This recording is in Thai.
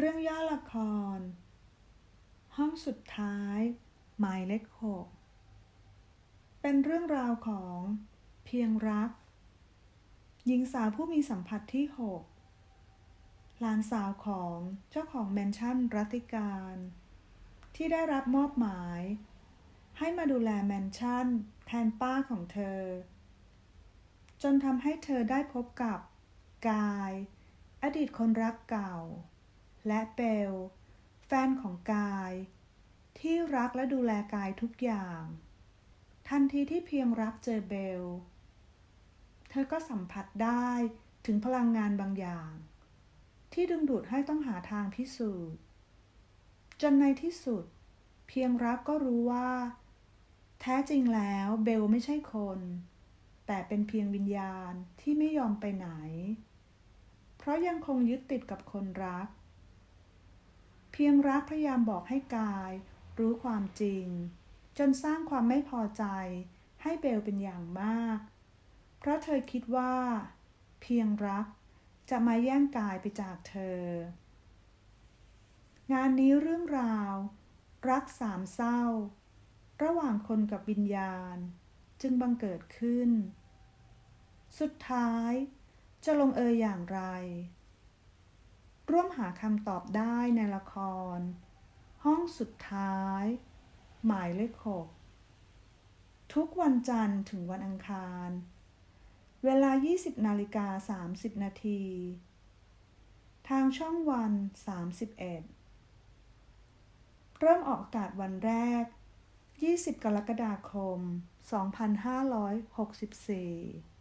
เรื่องย่อละคร ห้องสุดท้าย หมายเลขหกเป็นเรื่องราวของเพียงรัก หญิงสาวผู้มีสัมผัสที่หกหลานสาวของเจ้าของแมนชั่นรัติการ ที่ได้รับมอบหมาย ให้มาดูแลแมนชั่นแทนป้าของเธอ จนทำให้เธอได้พบกับกาย อดีตคนรักเก่า และเบล แฟนของกาย ที่รักและดูแลกายทุกอย่าง ทันทีที่เพียงรับเจอเบล เธอก็สัมผัสได้ถึงพลังงานบางอย่าง ที่ดึงดูดให้ต้องหาทางพิสูจน์ จนในที่สุด เพียงรักก็รู้ว่า แท้จริงแล้วเบลไม่ใช่คน แต่เป็นเพียงวิญญาณที่ไม่ยอมไปไหน เพราะยังคงยึดติดกับคนรัก เพียงรักพยายามบอกให้กาย รู้ความจริง จนสร้างความไม่พอใจ ให้เบลเป็นอย่างมาก เพราะเธอคิดว่า เพียงรักจะมาแย่งกายไปจากเธอ งานนี้เรื่องราว รักสามเศร้า ระหว่างคนกับวิญญาณ จึงบังเกิดขึ้น สุดท้ายจะลงเอยอย่างไร ร่วมหาคำตอบได้ในละคร ห้องสุดท้าย หมายเลขหกทุกวันจันทร์ถึงวันอังคาร เวลา 20นาฬิกา30 นาที ทางช่องวัน 31 เริ่มออกอากาศวันแรก 20 กรกฎาคม 2564